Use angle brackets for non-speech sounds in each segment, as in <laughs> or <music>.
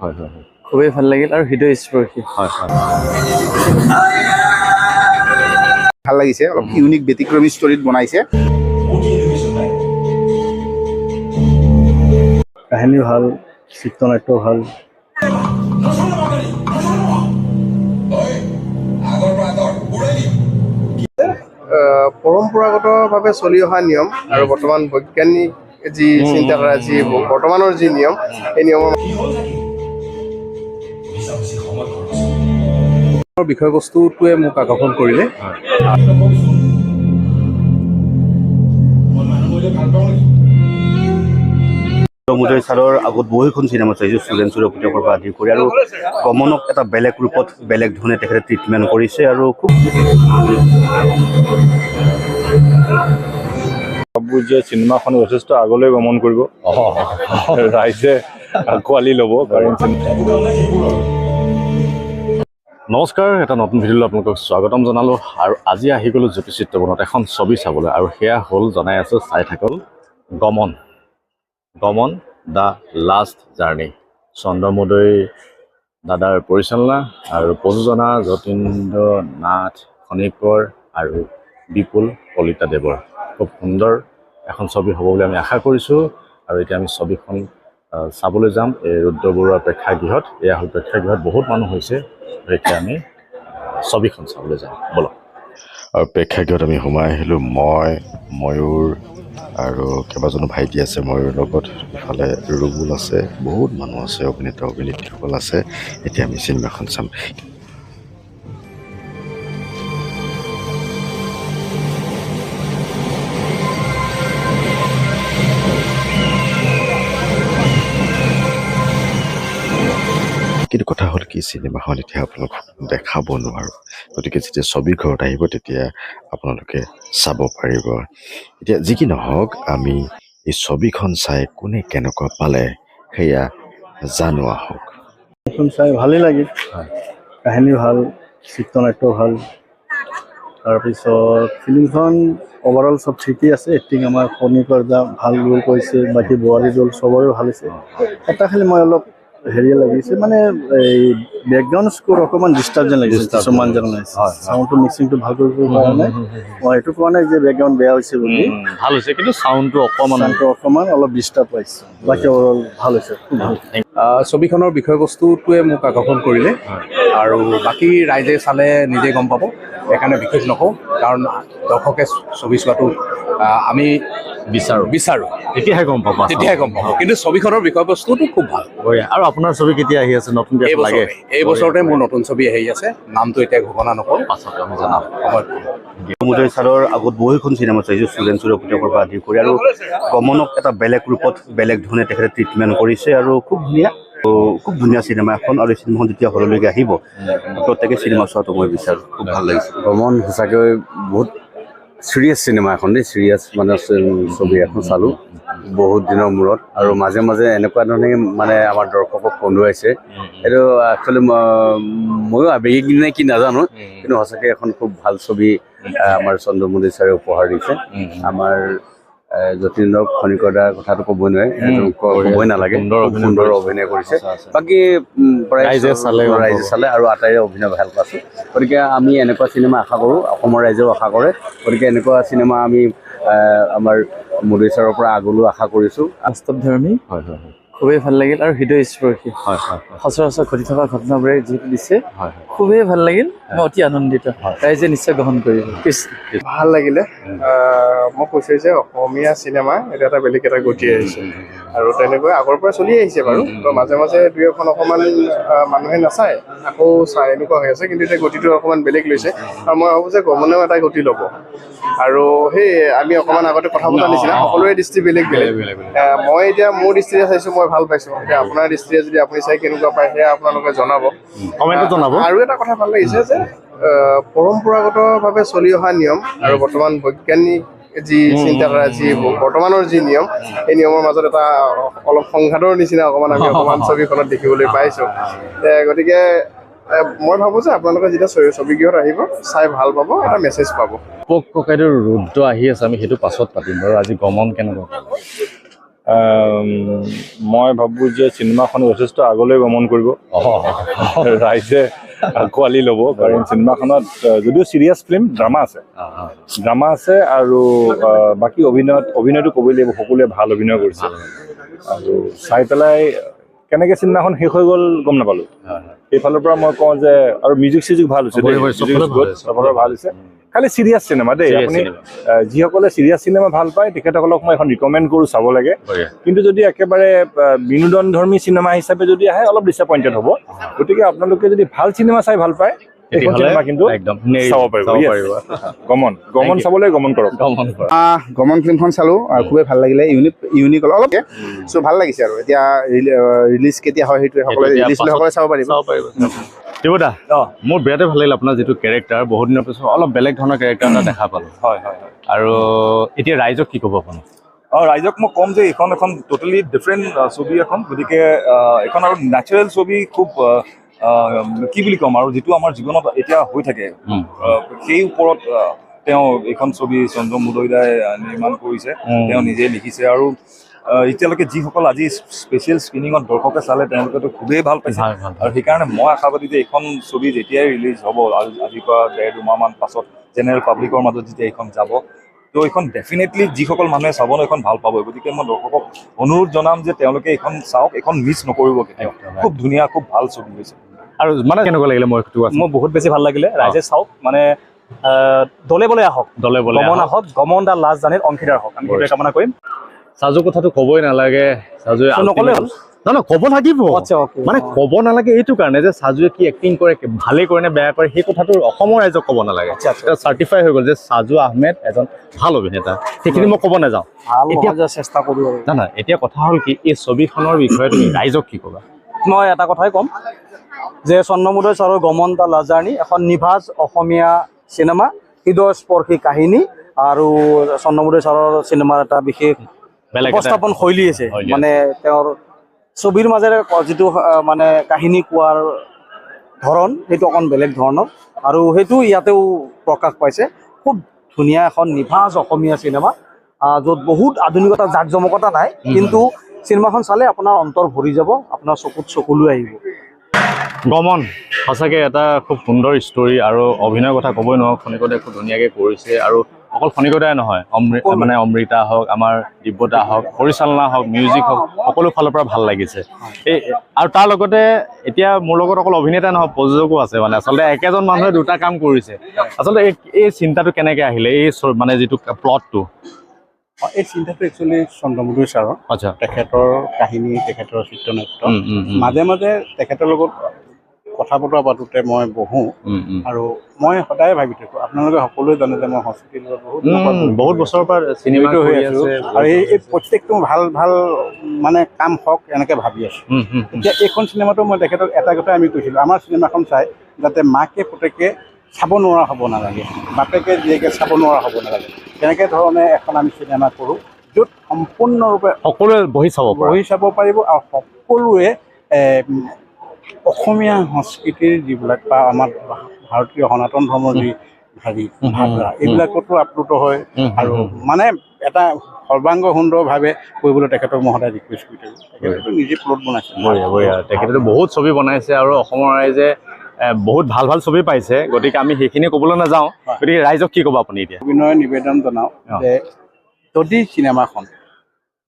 হয় হয় হয়। খুবেই ভালো লাগিল আৰু হৃদয়স্পৰ্শী হয় হয়। ভালো লাগিছে অলপ ইউনিক ব্যতিক্ৰমী ষ্টৰীত বনাইছে। কাহিনী ভালো চিত্ৰনাট্য ভালো। পৰম্পৰাগতভাৱে চলি অহা নিয়ম আৰু বৰ্তমান বৈজ্ঞানিক যি চিন্তাধাৰা যি বৰ্তমানৰ যি নিয়ম সেই নিয়মৰ বিষয়বস্তুটোৱে মোক আকৰ্ষণ কৰিলে। সমুদয় ছাৰৰ আগত বহুকেইখন চিনেমা চাইছোঁ চুৰেণ চুৰৰ পুতেকৰ পৰা আদি কৰি। আৰু গমনক এটা বেলেগ ৰূপত বেলেগ ধৰণে তেখেতে ট্ৰিটমেণ্ট কৰিছে আৰু খুব ভাবোঁ যে চিনেমাখন যথেষ্ট আগলৈ গমন কৰিব। ৰাইজে আঁকোৱালি ল'ব কাৰণ নমস্কাৰ এটা নতুন ভিডিঅ'লৈ আপোনালোকক স্বাগতম জনালোঁ। আৰু আজি আহি গ'লোঁ জ্যোতি চিত্ৰবনত এখন ছবি চাবলৈ। আৰু সেয়া হ'ল জনাই আছোঁ চাই থাকক গমন। গমন দ্য লাষ্ট জাৰ্ণি। চন্দ্ৰমোদয় দাদাৰ পৰিচালনা আৰু প্ৰযোজনা যতীন্দ্ৰ নাথ খনিকৰ আৰু বিপুল কলিতা দেৱৰ। খুব সুন্দৰ এখন ছবি হ'ব বুলি আমি আশা কৰিছোঁ। আৰু এতিয়া আমি ছবিখন চাবলৈ যাম। এই ৰুদ্ৰ বৰুৱাৰ প্ৰেক্ষাগৃহত। এয়া হ'ল প্ৰেক্ষাগৃহত বহুত মানুহ হৈছে। এতিয়া আমি ছবিখন চাবলৈ যাম। বলক। আৰু প্ৰেক্ষাগৃহত আমি সোমাই আহিলোঁ মই ময়ূৰ আৰু কেইবাজনো ভাইটি আছে ময়ূৰ লগত। ইফালে ৰুবুল আছে বহুত মানুহ আছে অভিনেতা অভিনেত্ৰীসকল আছে। এতিয়া আমি চিনেমাখন চাম। কিন্তু কথা হ'ল কি এতিয়া আপোনালোকক দেখাব নোৱাৰোঁ। গতিকে যেতিয়া ছবি ঘৰত আহিব তেতিয়া আপোনালোকে চাব পাৰিব। এতিয়া যি কি নহওক আমি এই ছবিখন চাই কোনে কেনেকুৱা পালে সেয়া জানো আহক। এখন চাই ভালেই লাগিল। কাহিনী ভালো চিত্ৰনাট্য ভালো। তাৰপিছত ফিল্মখন অভাৰঅল চব ঠিকেই আছে। এক্টিং আমাৰ খনিকৰ দা ভালো ৰোল কৰিছে বাকী বোৱাৰী ৰোল চবৰে ভালো হৈছে। এটা খালি মই অলপ হেৰি লাগিছে মানে এই বেকগ্ৰাউণ্ড স্ক'ৰ অকণমান ডিষ্টাৰ্ব যেন লাগিছে। কিছুমান যেন লাগিছে চাউণ্ডটো মিক্সিংটো ভালো কৰিব পৰা নাই মই এইটো কোৱা নাই যে বেকগ্ৰাউণ্ড বেয়া হৈছে বুলি। ভালো হৈছে কিন্তু চাউণ্ডটো অকণমান অকণমান অলপ ডিষ্টাৰ্ব পাইছে। বাকী অভাৰঅল ভালো হৈছে। খুব ভালো ছবিখনৰ বিষয়বস্তুটোৱে মোক আকৰ্ষণ কৰিলে। আৰু বাকী ৰাইজে চালে নিজে গম পাব। সেইকাৰণে বিশেষ নকওঁ কাৰণ দৰ্শকে ছবি চোৱাটো আমি বিচাৰোঁ। বিচাৰোঁ। তেতিয়াহে গম পাব তেতিয়াহে গম পাব। কিন্তু ছবিখনৰ বিষয়বস্তুটো খুব ভালো। আৰু আপোনাৰ ছবি কেতিয়া আহি আছে? নতুনকৈ এই লাগে। এই বছৰতে মোৰ নতুন ছবি আহি আছে। নামটো এতিয়া ঘোষণা নকৰোঁ। পাছত আমি জনাম। সমুদয় ছাৰৰ আগত বহুকেইখন চিনেমা চাইছোঁ চুৰেণ চুৰৰ পৰা আদি কৰি। আৰু গমনক এটা বেলেগ ৰূপত বেলেগ ধৰণে তেখেতে ট্ৰিটমেণ্ট কৰিছে আৰু খুব ধুনীয়া। খুব ধুনীয়া চিনেমা এখন আৰু এই চিনেমাখন যেতিয়া হললৈকে আহিব প্ৰত্যেকে চিনেমা চোৱাটো মই বিচাৰোঁ। খুব ভালো লাগিছে। ভ্ৰমণ সঁচাকৈ বহুত চিৰিয়াছ চিনেমা এখন দেই চিৰিয়াছ মানে ছবি এখন চালোঁ। বহুত দিনৰ মূৰত। আৰু মাজে মাজে এনেকুৱা ধৰণে মানে আমাৰ দৰ্শকক কন্দুৱাইছে। এইটো একচুৱেলি ময়ো আবেগিক নে কি নাজানো। কিন্তু সঁচাকৈ এখন খুব ভালো ছবি আমাৰ চন্দ্ৰমণি ছাৰে উপহাৰ দিছে। আমাৰ যতীন্দ্ৰ খনিকদাৰ কথাটো ক'বই নোৱাৰে। ক'বই নালাগে। সুন্দৰ অভিনয় কৰিছে। বাকী ৰাইজে চালে ৰাইজে। চালে আৰু আটাইৰে অভিনয় ভাল পাইছোঁ। গতিকে আমি এনেকুৱা চিনেমা আশা কৰোঁ অসমৰ ৰাইজেও আশা কৰে। গতিকে এনেকুৱা চিনেমা আমি আমাৰ মোদী ছাৰৰ পৰা আগলৈও আশা কৰিছোঁ। বাস্তৱধৰ্মী হয় হয় হয়। খুবেই ভাল লাগিল আৰু হয় হয় সচৰাচৰ ঘটি থকা ঘটনাবোৰে যিটো দিছে হয় খুবেই ভাল লাগিল। মই অতি আনন্দিত। ৰাইজে নিশ্চয় গ্ৰহণ কৰিব। ভাল লাগিলে। মই কৈছোঁ যে অসমীয়া চিনেমা এটা এটা বেলেগ এটা গতি আহিছে। আৰু তেনেকৈ আগৰ পৰা চলি আহিছে বাৰু। তো মাজে মাজে দুই এখন অকণমান মানুহে নাচায়। আকৌ চাই এনেকুৱা হৈ আছে কিন্তু এতিয়া গতিটো অকণমান বেলেগ লৈছে। আৰু মই ভাবোঁ যে গমনেও এটা গতি ল'ব। আৰু সেই আমি অকণমান আগতে কথা পতা নিচিনা সকলোৰে দৃষ্টি বেলেগ বেলেগ। মই এতিয়া মোৰ দৃষ্টিৰে চাইছোঁ মই ভাল পাইছোঁ। এতিয়া আপোনাৰ দৃষ্টিৰে যদি আপুনি চাই কেনেকুৱা পায় সেয়া আপোনালোকে জনাব। কমেণ্টত জনাব। আৰু এটা কথা ভাল লাগিছে যে পৰম্পৰাগতভাৱে চলি অহা নিয়ম আৰু বৰ্তমান বৈজ্ঞানিক যি চিন্তাধাৰা যি বৰ্তমানৰ যি নিয়ম সেই নিয়মৰ মাজত এটা অলপ সংঘাতৰ নিচিনা অকণমান আমি <laughs> অকণমান ছবিখনত দেখিবলৈ পাইছোঁ। গতিকে মই ভাবোঁ যে আপোনালোকে যেতিয়া ছবি- ছবিগৃহত আহিব চাই ভাল পাব এটা মেছেজ পাব। পোক ককাইদেউৰ ৰুদ্ৰ আহি আছে আমি সেইটো পাছত পাতিম বাৰু। আজি গমন কেনেকুৱা? মই ভাবোঁ যে চিনেমাখন যথেষ্ট আগলৈ গমন কৰিব। ৰাইজে আঁকোৱালি ল'ব কাৰণ চিনেমাখনত যদিও চিৰিয়াছ ফিল্ম ড্ৰামা আছে। ড্ৰামা আছে আৰু বাকী অভিনয়ত অভিনয়টো ক'বই লাগিব সকলোৱে ভাল অভিনয় কৰিছে। আৰু চাই পেলাই কেনেকে চিনেমাখন শেষ হৈ গ'ল গম নাপালোঁ। সেইফালৰ পৰা মই কওঁ যে আৰু মিউজিক চিউজিক ভাল হৈছে ভাল হৈছে। খালি সিৰিয়াস চিনেমা দেই। আপুনি যিসকলে সিৰিয়াস চিনেমা ভাল পায় তেখেতসকলক মই এখন ৰিকমেণ্ড কৰোঁ চাব লাগে। কিন্তু যদি একেবাৰে বিনোদনধৰ্মী চিনেমা হিচাপে যদি আহে অলপ ডিচএপইণ্টেড হব। গতিকে আপোনালোকে যদি ভাল চিনেমা চাই ভাল পায় গমন ফিল্মখন চালো খুবেই ভাল লাগিলে ইউনিক ইউনিক অলপ চ' ভাল লাগিছে আৰু। এতিয়া ৰিলিজ কেতিয়া হয় সেইটোৱে সকলোৱে চাব পাৰিব। দেৱদা মোৰ বিৰাটে ভাল লাগিল আপোনাৰ যিটো কেৰেক্টাৰ বহুত দিনৰ পিছত অলপ বেলেগ ধৰণৰ কেৰেক্টাৰ এটা দেখা পালোঁ। হয় হয় আৰু এতিয়া ৰাইজক কি ক'ব আপুনি? অঁ ৰাইজক মই ক'ম যে এইখন এখন ট'টেলি ডিফাৰেণ্ট ছবি এখন গতিকে আহ, এইখন আৰু নেচাৰেল ছবি খুব কি বুলি ক'ম আৰু যিটো আমাৰ জীৱনত এতিয়া হৈ থাকে। সেই ওপৰত তেওঁ এইখন ছবি চন্দ্ৰ মুদৈদাই নিৰ্মাণ কৰিছে। তেওঁ নিজে লিখিছে আৰু এতিয়ালৈকে যিসকল আজি স্পেচিয়েল স্ক্ৰিনিঙত দৰ্শকে চালে তেওঁলোকেতো খুবেই ভালো পাইছে। আৰু সেইকাৰণে মই আশাবাদী যে এইখন ছবি যেতিয়াই ৰিলিজ হ'ব আজি- আজিৰ পৰা ডেৰ দুমাহমান পাছত জেনেৰেল পাব্লিকৰ মাজত যেতিয়া এইখন যাব তো এইখন ডেফিনেটলি যিসকল মানুহে চাব ন এইখন ভালো পাব গতিকে মই দৰ্শকক অনুৰোধ জনাম যে তেওঁলোকে এইখন চাওক এইখন মিছ নকৰিব কেতিয়াও। খুব ধুনীয়া খুব ভালো ছবি হৈছে। আৰু মানে কেনেকুৱা লাগিলে মই মোৰ বহুত বেছি ভালো লাগিলে। ৰাইজে চাওক মানে আহ, দলে বলে আহক। দলে বলে গমন আহক। গমন দা লাষ্ট জানিত অংশীদাৰ হওক। আমি কামনা কৰিম। চাজু কথাটো ক'বই নালাগে। চাজুৱে তো নক'লে হ'ল। নহয় নহয় ক'ব লাগিব। আচ্ছা, মানে ক'ব নালাগে এইটো কাৰণে যে চাজুৱে কি এক্টিং কৰে ভালে কৰে নে বেয়া কৰে সেই কথাটো অসমৰ ৰাইজক ক'ব নালাগে। চাৰ্টিফাই হৈ গ'ল যে চাজু আহমেদ এজন ভালো অভিনেতা। সেইখিনি মই ক'ব নাযাওঁ। চেষ্টা কৰোঁ আৰু। না না এতিয়া কথা হ'ল কি এই ছবিখনৰ বিষয়ে তুমি ৰাইজক কি ক'বা? মই এটা কথাই ক'ম যে চন্দ্ৰমোদয় ছাৰৰ গমন দা লাজাৰ্ণী এখন নিভাজ অসমীয়া চিনেমা হৃদয়স্পৰ্শী কাহিনী আৰু চন্দ্ৰমোদয় ছাৰৰ চিনেমাৰ এটা বিশেষ উপস্থাপন শৈলী আছে। মানে তেওঁৰ ছবিৰ মাজেৰে যিটো মানে কাহিনী কোৱাৰ ধৰণ সেইটো অকণ বেলেগ ধৰণৰ। আৰু সেইটো ইয়াতেও প্ৰকাশ পাইছে। খুব ধুনীয়া এখন নিভাজ অসমীয়া চিনেমা য'ত বহুত আধুনিকতা জাক জমকতা নাই কিন্তু চিনেমাখন চালে আপোনাৰ অন্তৰ ভৰি যাব আপোনাৰ চকুত চকুলৈ আহিব। গমন সঁচাকৈ এটা খুব সুন্দৰ ষ্টৰী আৰু অভিনয়ৰ কথা ক'বই নোৱাৰোঁ। খনিকতে খুব ধুনীয়াকৈ কৰিছে আৰু অকল খনিকতাই নহয় অমৃ মানে অমৃতা হওক আমাৰ দিব্যতা হওক পৰিচালনা হওক মিউজিক হওক সকলো ফালৰ পৰা ভাল লাগিছে। এই আৰু তাৰ লগতে এতিয়া মোৰ লগত অকল অভিনেতা নহয় প্ৰযোজকো আছে মানে। আচলতে একেজন মানুহে দুটা কাম কৰিছে। আচলতে এই এই চিন্তাটো কেনেকৈ আহিলে? এই মানে যিটো প্লটটো এই চিন্তাটো একচুৱেলি চন্দ্ৰমোদয় ছাৰৰ। আচ্ছা। তেখেতৰ কাহিনী তেখেতৰ চিত্ৰনাট্য। মাজে মাজে তেখেতৰ লগত কথা বতৰা পাতোতে মই বহোঁ। আৰু মই সদায় ভাবি থাকোঁ। আপোনালোকে সকলোৱে জানে যে মই হস্পিটেলত বহুত বহুত বছৰৰ পৰা চিনেমা হৈ আছোঁ। আৰু এই প্ৰত্যেকটো ভালো ভালো মানে কাম হওক এনেকৈ ভাবি আছোঁ। এতিয়া এইখন চিনেমাটো মই তেখেতক এটা কথাই আমি কৈছিলোঁ। আমাৰ চিনেমাখন চাই যাতে মাকে পুতেকে চাব নোৱাৰা হ'ব নালাগে। বাপেকে জীয়েকে চাব নোৱাৰা হ'ব নালাগে। তেনেকৈ ধৰণে এখন আমি চিনেমা কৰোঁ য'ত সম্পূৰ্ণৰূপে সকলোৱে বহি চাব বহি চাব পাৰিব আৰু সকলোৱে অসমীয়া সংস্কৃতিৰ যিবিলাক বা আমাৰ ভাৰতীয় সনাতন ধৰ্মৰ যি হেৰি ভাৱধাৰা এইবিলাকতো আপ্লুত হয় আৰু মানে এটা সৰ্বাংগ সুন্দৰভাৱে কৰিবলৈ তেখেতক মই সদায় ৰিকুৱেষ্ট কৰি থাকোঁ। তেখেতেতো নিজে প্লট বনাইছে। বঢ়িয়া বঢ়িয়া। তেখেতেতো বহুত ছবি বনাইছে আৰু অসমৰ ৰাইজে বহুত ভাল ভাল ছবি পাইছে। গতিকে আমি সেইখিনি ক'বলৈ নাযাওঁ। গতিকে ৰাইজক কি ক'ব আপুনি এতিয়া? অভিনয় নিবেদন জনাওঁ। যে যদি চিনেমাখন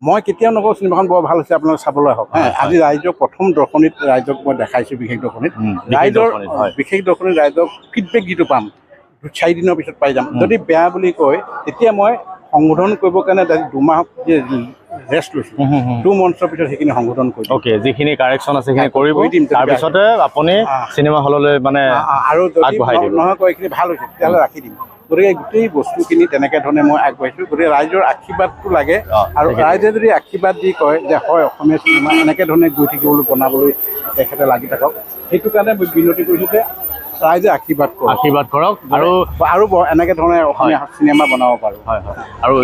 মই কেতিয়াও নকওঁ চিনেমাখন বৰ ভালো হৈছে আপোনালোকে চাবলৈ আহক আজি ৰাইজক প্ৰথম দৰ্শনীত ৰাইজক মই দেখাইছোঁ বিশেষ দৰ্শনীত। ৰাইজৰ। বিশেষ দৰ্শনীত ৰাইজক ফিডবেক যিটো পাম চাৰি দিনৰ পিছত পাই যাম। যদি বেয়া বুলি কয় তেতিয়া মই সংশোধন কৰিবৰ কাৰণে দুমাহ ৰেষ্ট লৈছোঁ। টু মন্থছৰ পিছত সেইখিনি সংশোধন কৰিম অ'কে যিখিনি কাৰেকশ্যন আছে সেইখিনি কৰিব। কৰি দিম, তাৰপিছতে আপুনি চিনেমা হললৈ মানে আৰু যদি নহয় কয় এইখিনি ভালো হৈছে তেতিয়াহ'লে ৰাখি দিম। গতিকে গোটেই বস্তুখিনি তেনেকৈ ধৰণে মই আগবাঢ়িছোঁ। গতিকে ৰাইজৰ আশীৰ্বাদটো লাগে আৰু ৰাইজে যদি আশীৰ্বাদ দি কয় যে হয় অসমীয়া চিনেমা এনেকৈ ধৰণে গৈ থাকিবলৈ বনাবলৈ তেখেতে লাগি থাকক সেইটো কাৰণে মই বিনতি কৰিছোঁ যে ৰাইজে আশীৰ্বাদ কৰক। আশীৰ্বাদ কৰক আৰু আৰু এনেকৈ ধৰণে অসমীয়া চিনেমা বনাব পাৰোঁ। হয় হয়। আৰু